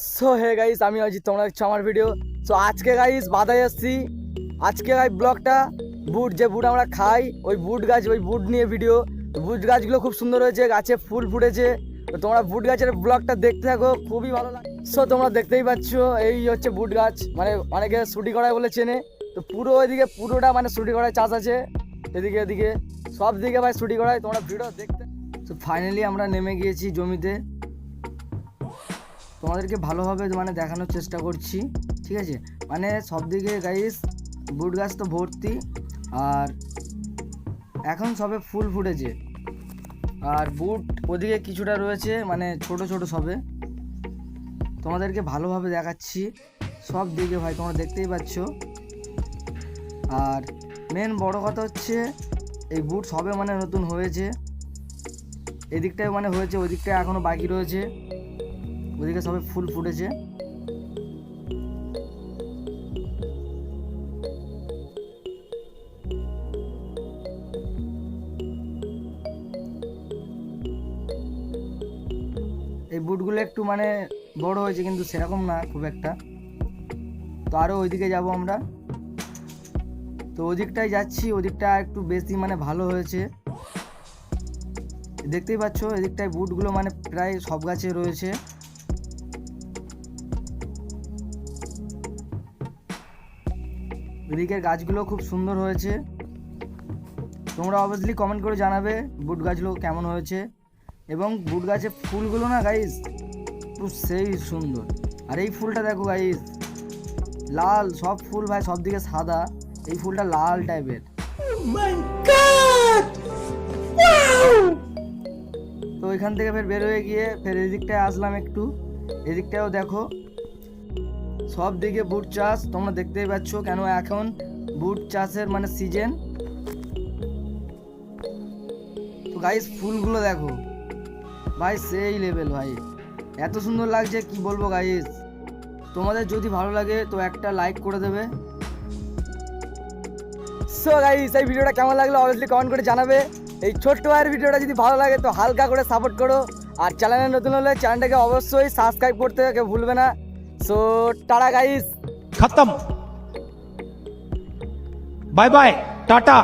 So hey guys আমি অজিত, তোমরা দেখছ আমার ভিডিও সো আজকে গাইস বাদায় আসছি। আজকে গাই ব্লগটা বুট, যে বুট আমরা খাই, ওই বুট গাছ, ওই বুট নিয়ে ভিডিও বুট গাছগুলো খুব সুন্দর হয়েছে, গাছে ফুল ফুটেছে। তো তোমরা বুট গাছের ব্লগটা দেখতে থাকো, খুবই ভালো লাগে। সো তোমরা দেখতেই পাচ্ছ, এই হচ্ছে বুট গাছ। মানে অনেকে ছুটি করায় বলে চেনে। তো পুরো ওইদিকে, পুরোটা মানে ছুটি করায় চাষ আছে। এদিকে এদিকে। সব দিকে ভাই শুটি করায়, তোমরা ভিডিও দেখতে। তো ফাইনালি আমরা নেমে গিয়েছি জমিতে। তোমাদেরকে ভালোভাবে মানে দেখানোর চেষ্টা করছি, ঠিক আছে? মানে সব দিকে গাইস বুট গাছ তো ভর্তি, আর এখন সবে ফুল ফুটেছে। আর বুট ওদিকে কিছুটা রয়েছে মানে ছোট ছোট সবে। তোমাদেরকে ভালোভাবে দেখাচ্ছি সব দিকে ভাই, তোমরা দেখতেই পাচ্ছ। আর মেন বড় কথা হচ্ছে, এই বুট সবে মানে নতুন হয়েছে। এদিকটায় মানে হয়েছে ওই দিকটায় এখনও বাকি রয়েছে। ওদিকে সবে ফুল ফুটেছে। এই বুটগুলো একটু মানে বড় হয়েছে, কিন্তু সেরকম না খুব একটা। তো আরও ওইদিকে যাব আমরা। তো ওদিকটায় যাচ্ছি, ওদিকটা একটু বেশি মানে ভালো হয়েছে। দেখতেই পাচ্ছ, এদিকটায় বুটগুলো মানে প্রায় সব গাছে রয়েছে। এদিকের গাছগুলো খুব সুন্দর হয়েছে। তোমরা অবভিয়াসলি কমেন্ট করে জানাবে বুট গাছগুলো কেমন হয়েছে। এবং বুট গাছের ফুলগুলো না গাইস খুব সেই সুন্দর। আর এই ফুলটা দেখো গাইস লাল সব ফুল ভাই সব দিকে সাদা। এই ফুলটা লাল টাইপের তো এখান থেকে ফের বের হয়ে গিয়ে ফের এদিকটায় আসলাম একটু। এদিকটাও দেখো সব দিকে বুট চাষ, তোমরা দেখতেই পাচ্ছ কেন এখন বুট চাষের মানে সিজন তো গাইস ফুলগুলো দেখো। ভাই, সেই লেভেল ভাই। এত সুন্দর লাগছে, কি বলব গাইস তোমাদের যদি ভালো লাগে, তো একটা লাইক করে দেবে। সো গাইস এই ভিডিওটা কেমন লাগল অবভিয়াসলি কমেন্ট করে জানাবে। এই ছোট্ট ভাইয়ের ভিডিওটা যদি ভালো লাগে, তো হালকা করে সাপোর্ট করো। আর চ্যানেলে নতুন হলে চ্যানেলটাকে অবশ্যই সাবস্ক্রাইব করতে ভুলবে না। সো টাটা গাইস খতম বাই বাই টাটা